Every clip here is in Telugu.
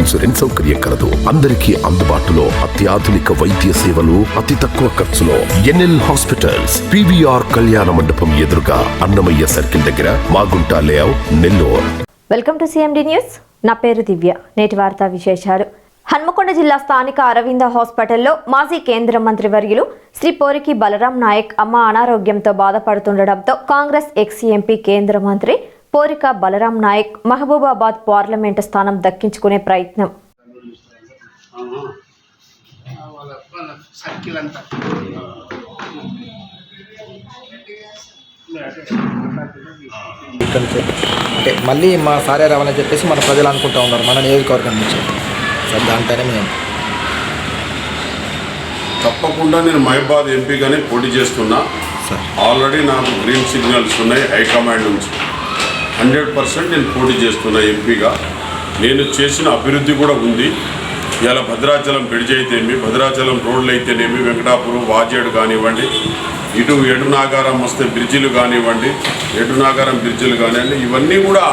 ఇన్సూరెన్స్ సౌకర్యం కలదు. అందరికీ అందుబాటులో అత్యాధునిక వైద్య సేవలు అతి తక్కువ ఖర్చులో ఎన్ఎల్ హాస్పిటల్స్ పివిఆర్ కళ్యాణ మండపం ఎదురుగా అన్నమయ్య సర్కిల్ దగ్గర Magunta layout Nellore. Welcome to CMD news నా పేరు దివ్య. నేటి వార్తా విశేషాలు. హన్మకొండ జిల్లా స్థానిక అరవింద హాస్పిటల్లో మాజీ కేంద్ర మంత్రి వర్యులు శ్రీ పోరికి బలరాం నాయక్ అమ్మ అనారోగ్యంతో బాధపడుతుండటంతో కాంగ్రెస్ ఎక్స్ ఎంపీ కేంద్ర మంత్రి పోరిక బలరాం నాయక్ మహబూబాబాద్ పార్లమెంటు స్థానం దక్కించుకునే ప్రయత్నం. అంటే మళ్ళీ మా సారే రావాలని చెప్పేసి మన ప్రజలు అనుకుంటా ఉన్నారు మన నియోజకవర్గం నుంచి. సార్ దాంట్లోనే మేము తప్పకుండా నేను మహిబాద్ ఎంపీగానే పోటీ చేస్తున్నా. సార్. ఆల్రెడీ నాకు గ్రీన్ సిగ్నల్స్ ఉన్నాయి హైకమాండ్ నుంచి హండ్రెడ్ పర్సెంట్ నేను పోటీ చేస్తున్నా ఎంపీగా. నేను చేసిన అభివృద్ధి కూడా ఉంది. ఇలా భద్రాచలం బ్రిడ్జ్ అయితేనేమి భద్రాచలం రోడ్లు అయితేనేమి వెంకటాపురం వాజేడు కానివ్వండి ఇటు ఎడునాగారం వస్తే బ్రిడ్జిలు కానివ్వండి ఎడునాగారం బ్రిడ్జిలు కానివ్వండి ఇవన్నీ కూడా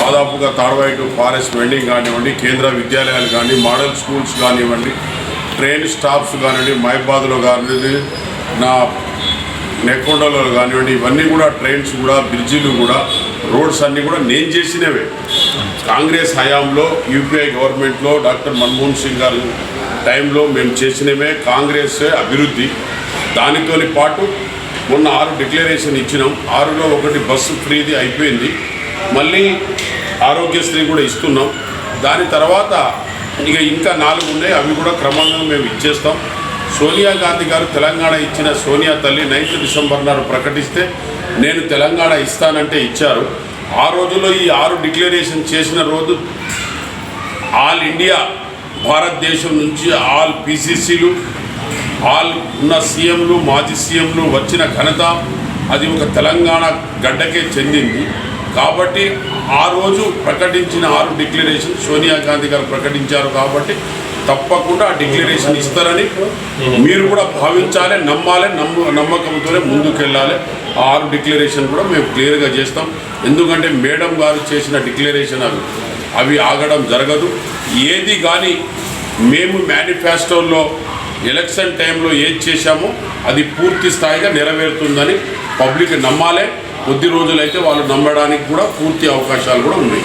దాదాపుగా తాడవాయి ఫారెస్ట్ వెండింగ్ కానివ్వండి కేంద్ర విద్యాలయాలు కానీ మోడల్ స్కూల్స్ కానివ్వండి ట్రైన్ స్టాప్స్ కానివ్వండి మహిబాద్లో కానివ్వండి నా నెక్కొండలో కానివ్వండి ఇవన్నీ కూడా ట్రైన్స్ కూడా బ్రిడ్జిలు కూడా రోడ్స్ అన్నీ కూడా నేను చేసినవే. కాంగ్రెస్ హయాంలో యూపీఐ గవర్నమెంట్లో డాక్టర్ మన్మోహన్ సింగ్ గారు టైంలో మేము చేసినవే. కాంగ్రెస్ అభివృద్ధి. దానితో పాటు మొన్న ఆరు డిక్లరేషన్ ఇచ్చినాం. ఆరులో ఒకటి బస్సు ఫ్రీది అయిపోయింది. మళ్ళీ ఆరోగ్యశ్రీ కూడా ఇస్తున్నాం. దాని తర్వాత ఇక ఇంకా నాలుగు ఉన్నాయి. అవి కూడా క్రమంగా మేము ఇచ్చేస్తాం. సోనియా గాంధీ గారు తెలంగాణ ఇచ్చిన సోనియా తల్లి నైన్త్ డిసెంబర్ నాడు ప్రకటిస్తే నేను తెలంగాణ ఇస్తానంటే ఇచ్చారు. ఆ రోజులో ఈ ఆరు డిక్లరేషన్ చేసిన రోజు ఆల్ ఇండియా భారతదేశం నుంచి ఆల్ పీసీసీలు ఆల్ ఉన్న సీఎంలు మాజీ సీఎంలు వచ్చిన ఘనత అది ఒక తెలంగాణ గడ్డకే చెందింది. కాబట్టి ఆ రోజు ప్రకటించిన ఆరు డిక్లరేషన్ సోనియా గాంధీ గారు ప్రకటించారు కాబట్టి తప్పకుండా ఆ డిక్లరేషన్ ఇస్తారని మీరు కూడా భావించాలి నమ్మాలి నమ్ము నమ్మకంతోనే ముందుకెళ్ళాలి. ఆ ఆరు డిక్లరేషన్ కూడా మేము క్లియర్గా చేస్తాం. ఎందుకంటే మేడం గారు చేసిన డిక్లరేషన్ అవి అవి ఆగడం జరగదు. ఏది కానీ మేము మేనిఫెస్టోల్లో ఎలక్షన్ టైంలో ఏది చేశామో అది పూర్తి స్థాయిగా నెరవేరుతుందని పబ్లిక్ నమ్మాలే. కొద్ది రోజులైతే వాళ్ళు నమ్మడానికి కూడా పూర్తి అవకాశాలు కూడా ఉన్నాయి.